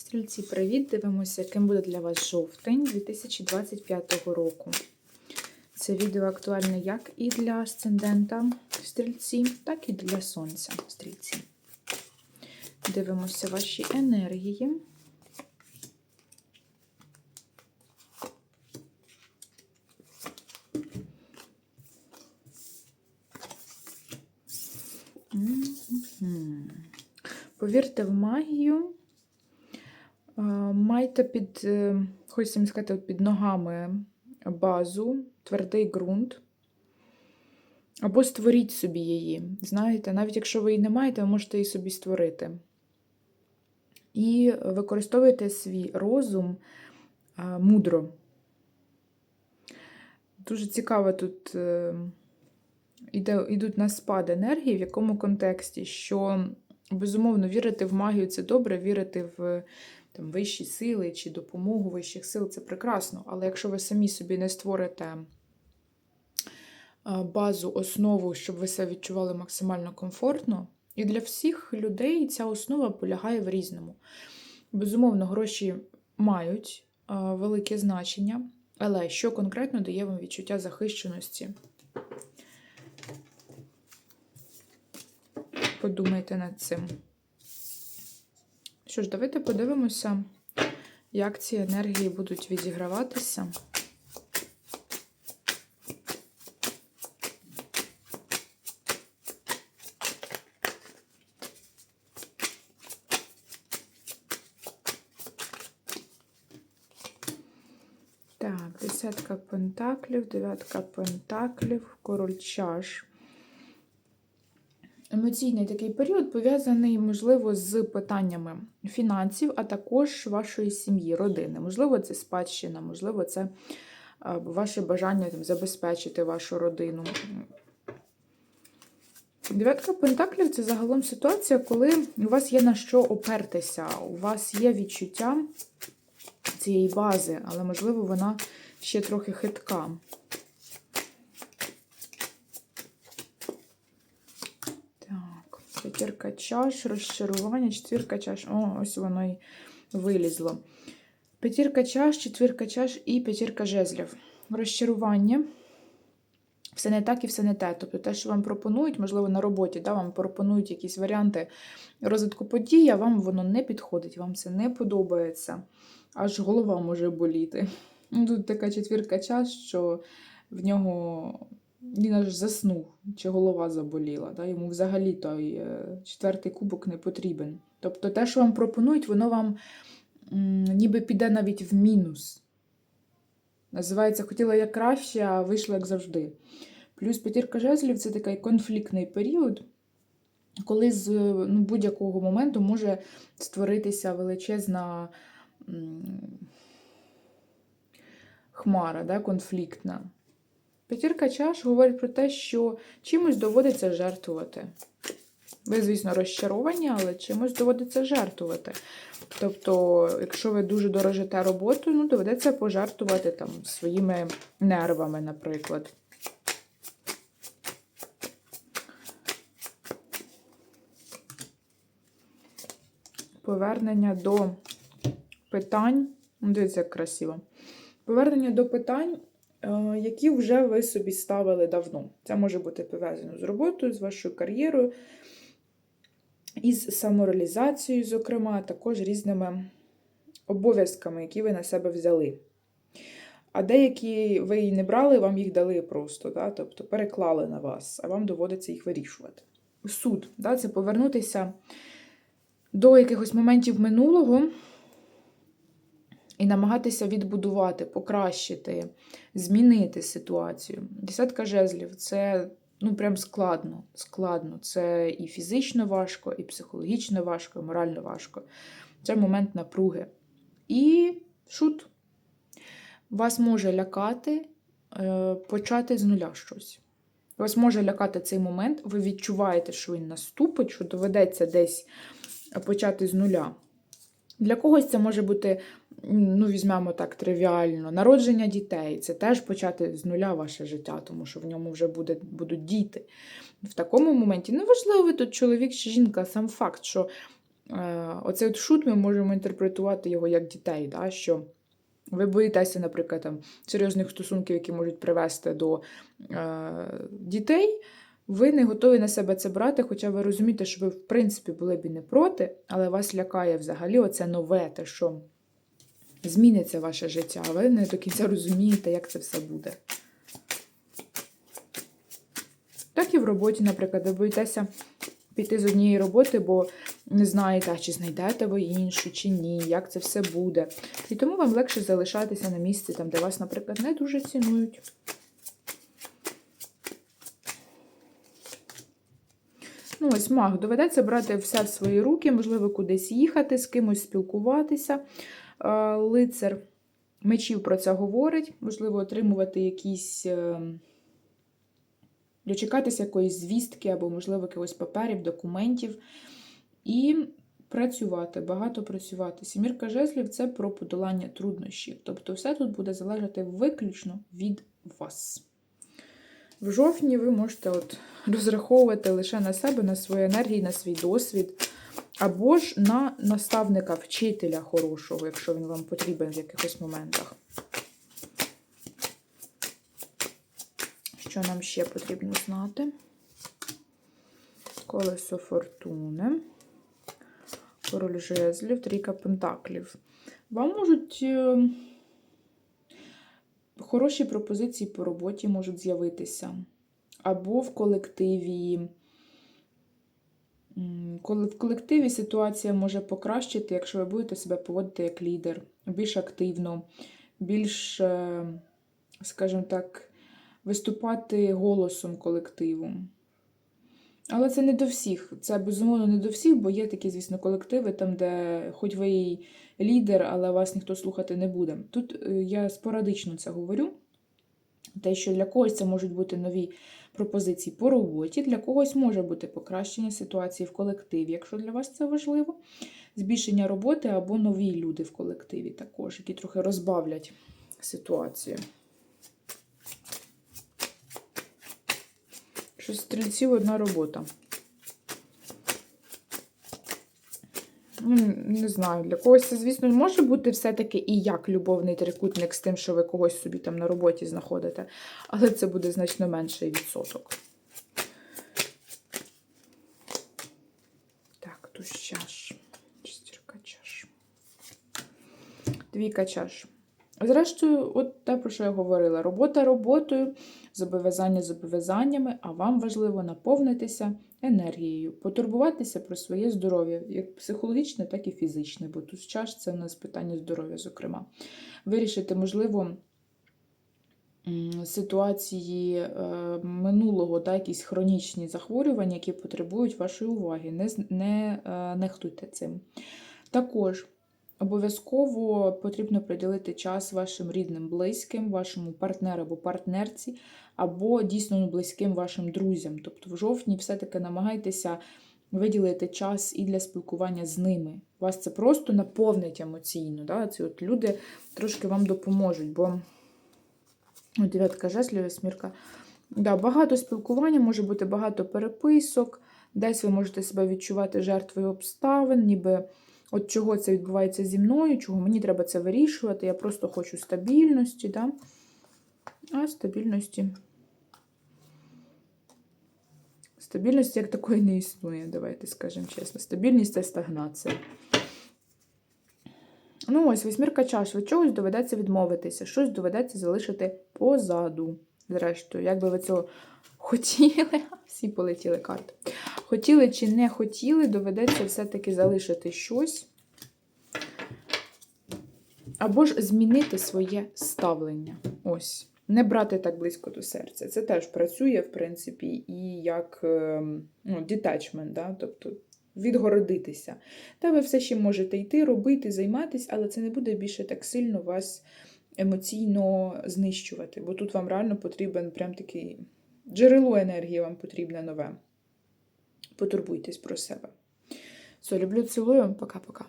Стрільці, привіт! Дивимося, яким буде для вас жовтень 2025 року. Це відео актуальне як і для асцендента стрільці, так і для сонця стрільці. Дивимося ваші енергії. Повірте в магію. Майте під, е, хочеться сказати, під ногами базу, твердий ґрунт. Або створіть собі її. Знаєте, навіть якщо ви її не маєте, ви можете її собі створити. І використовуйте свій розум мудро. Дуже цікаво тут е, йдуть на спад енергії, в якому контексті, що безумовно вірити в магію це добре, вірити в там, вищі сили чи допомогу вищих сил це прекрасно. Але якщо ви самі собі не створите базу, основу, щоб ви себе відчували максимально комфортно, і для всіх людей ця основа полягає в різному. Безумовно, гроші мають велике значення, але що конкретно дає вам відчуття захищеності? Подумайте над цим. Що ж, давайте подивимося, як ці енергії будуть відіграватися. Так, десятка пентаклів, дев'ятка пентаклів, король чаш. Емоційний такий період пов'язаний, можливо, з питаннями фінансів, а також вашої сім'ї, родини. Можливо, це спадщина, можливо, це ваше бажання там, забезпечити вашу родину. Дев'ятка пентаклів це загалом ситуація, коли у вас є на що опертися, у вас є відчуття цієї бази, але, можливо, вона ще трохи хитка. Так, п'ятірка чаш, розчарування, четвірка чаш. О, ось воно і вилізло. П'ятірка чаш, четвірка чаш і п'ятірка жезлів. Розчарування. Все не так і все не те. Тобто те, що вам пропонують, можливо, на роботі, да, вам пропонують якісь варіанти розвитку подій, а вам воно не підходить, вам це не подобається. Аж голова може боліти. Ну, Тут така четвірка чаш, що в нього він аж заснув, чи голова заболіла. Да? Йому взагалі той е, четвертий кубок не потрібен. Тобто те, що вам пропонують, воно вам ніби піде навіть в мінус. Називається хотіла як краще, а вийшло як завжди. Плюс п'ятірка жезлів це такий конфліктний період, коли з ну, будь-якого моменту може створитися величезна хмара, да, конфліктна. П'ятірка чаш говорить про те, що чимось доводиться жертвувати. Ви, звісно, розчаровані, але чимось доводиться жертвувати. Тобто, якщо ви дуже дорожите роботою, ну, доведеться пожертвувати там своїми нервами, наприклад. Повернення до питань. Ну, Дивіться, як красиво. Повернення до питань, які вже ви собі ставили давно. Це може бути пов'язано з роботою, з вашою кар'єрою, із самореалізацією, зокрема, також різними обов'язками, які ви на себе взяли. А деякі ви і не брали, вам їх дали просто, да? тобто переклали на вас, а вам доводиться їх вирішувати. Суд да? це повернутися до якихось моментів минулого і намагатися відбудувати, покращити, змінити ситуацію. Десятка жезлів це ну прям складно. складно. Це і фізично важко, і психологічно важко, і морально важко. Це момент напруги. І шут. Вас може лякати е, почати з нуля щось. Вас може лякати цей момент, ви відчуваєте, що він наступить, що доведеться десь почати з нуля. Для когось це може бути, ну, візьмемо так, тривіально, народження дітей. Це теж почати з нуля ваше життя, тому що в ньому вже буде, будуть діти. В такому моменті неважливо, ви тут чоловік чи жінка, сам факт, що е, оцей от шут ми можемо інтерпретувати його як дітей, да, що ви боїтеся, наприклад, там, серйозних стосунків, які можуть привести до е, дітей. Ви не готові на себе це брати, хоча ви розумієте, що ви, в принципі, були б і не проти, але вас лякає взагалі оце нове, те, що зміниться ваше життя, а ви не до кінця розумієте, як це все буде. Так і в роботі, наприклад, ви боїтеся піти з однієї роботи, бо не знаєте, чи знайдете ви іншу, чи ні, як це все буде. І тому вам легше залишатися на місці, там, де вас, наприклад, не дуже цінують. Ну, ось маг, доведеться брати все в свої руки, можливо, кудись їхати, з кимось спілкуватися. Е, Лицар мечів про це говорить, можливо, отримувати якісь. е, Дочекатися якоїсь звістки або, можливо, якихось паперів, документів. І працювати, багато працювати. Сімірка жезлів це про подолання труднощів. Тобто, все тут буде залежати виключно від вас. В жовтні ви можете от розраховувати лише на себе, на свої енергії, на свій досвід, або ж на наставника, вчителя хорошого, якщо він вам потрібен в якихось моментах. Що нам ще потрібно знати? Колесо фортуни, король жезлів, трійка пентаклів. Вам можуть е, хороші пропозиції по роботі можуть з'явитися. Або в колективі. В колективі ситуація може покращити, якщо ви будете себе поводити як лідер, більш активно, більш, е, скажімо так, виступати голосом колективу. Але це не до всіх. Це безумовно не до всіх, бо є такі, звісно, колективи, там, де хоч ви і лідер, але вас ніхто слухати не буде. Тут е, я спорадично це говорю. Те, що для когось це можуть бути нові пропозиції по роботі, для когось може бути покращення ситуації в колективі, якщо для вас це важливо. Збільшення роботи або нові люди в колективі також, які трохи розбавлять ситуацію. Що стрільців одна робота. Не знаю, для когось це, звісно, може бути все-таки і як любовний трикутник з тим, що ви когось собі там на роботі знаходите, але це буде значно менший відсоток. Так, тут чаш. Шестірка чаш. Двійка чаш. Зрештою, от те, про що я говорила: робота роботою, зобов'язання зобов'язаннями, а вам важливо наповнитися енергією, потурбуватися про своє здоров'я, як психологічне, так і фізичне, бо тут час це у нас питання здоров'я, зокрема. Вирішити, можливо, ситуації е, минулого, та якісь хронічні захворювання, які потребують вашої уваги. Не, не е, нехтуйте цим. Також Обов'язково потрібно приділити час вашим рідним, близьким, вашому партнеру або партнерці, або дійсно близьким вашим друзям. Тобто в жовтні все-таки намагайтеся виділити час і для спілкування з ними. Вас це просто наповнить емоційно. Да? Ці от люди трошки вам допоможуть, бо дев'ятка жезлів, восьмірка. Да, багато спілкування, може бути багато переписок, десь ви можете себе відчувати жертвою обставин, ніби. От чого це відбувається зі мною, чого мені треба це вирішувати. Я просто хочу стабільності, да? а стабільності. Стабільності як такої не існує, давайте скажемо чесно. Стабільність це стагнація. Ну, ось, восьмірка чаш. Від чогось доведеться відмовитися, щось доведеться залишити позаду. Зрештою, як би ви цього хотіли, всі полетіли карти. Хотіли чи не хотіли, доведеться все-таки залишити щось. Або ж змінити своє ставлення. Ось. Не брати так близько до серця. Це теж працює, в принципі, і як ем, ну, detachment, да? тобто відгородитися. Та ви все ще можете йти, робити, займатися, але це не буде більше так сильно вас емоційно знищувати. Бо тут вам реально потрібен прям такий джерело енергії вам потрібне нове. Потурбуйтесь про себе. Все, люблю, цілую. Пока-пока.